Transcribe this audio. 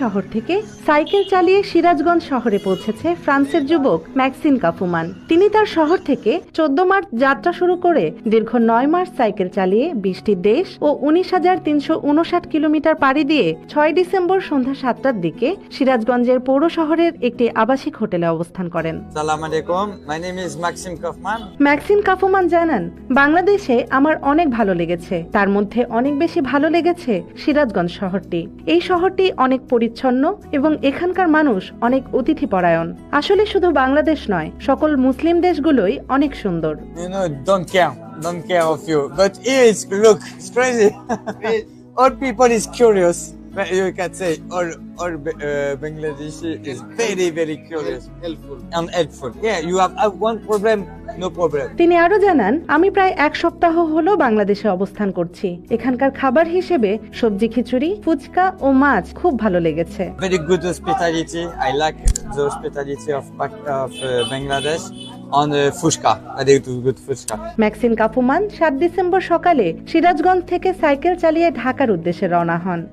শহর থেকে সাইকেল চালিয়ে সিরাজগঞ্জ শহরে পৌঁছেছে ফ্রান্সের যুবক ম্যাক্সিন কাফুমান। তিনি তার শহর থেকে চোদ্দ মার্চ যাত্রা শুরু করে দীর্ঘ নয় মাস সাইকেল চালিয়ে বিশটি দেশ ও উনিশ হাজার তিনশো উনষাট কিলোমিটার পাড়ি দিয়ে ছয় ডিসেম্বর সন্ধ্যা সাতটার দিকে সিরাজগঞ্জের পৌর শহরের একটি আবাসিক হোটেলে অবস্থান করেন. ম্যাক্সিন কাফুমান জানান বাংলাদেশে আমার অনেক ভালো লেগেছে তার মধ্যে অনেক বেশি ভালো লেগেছে সিরাজগঞ্জ শহরটি। এই শহরটি অনেক পরিচ্ছন্ন এবং এখানকার মানুষ অনেক অতিথিপরায়ণ আসলে শুধু বাংলাদেশ নয় সকল মুসলিম দেশগুলোই অনেক সুন্দর don't care, of you. But here it's look, it's crazy. all people is curious. But You can say all all uh, Bangladeshi is very very curious, helpful and helpful. Yeah, you have uh, one problem. তিনি আরও জানান আমি প্রায় এক সপ্তাহ হলো বাংলাদেশে অবস্থান করছি। এখানকার খাবার হিসেবে সবজি খিচুড়ি ফুচকা ও মাছ খুব ভালো লেগেছে। Very good hospitality. I like the hospitality of Pak- of uh, uh, কাফুমান সাত ডিসেম্বর সকালে সিরাজগঞ্জ থেকে সাইকেল চালিয়ে ঢাকার উদ্দেশ্যে রওনা হন।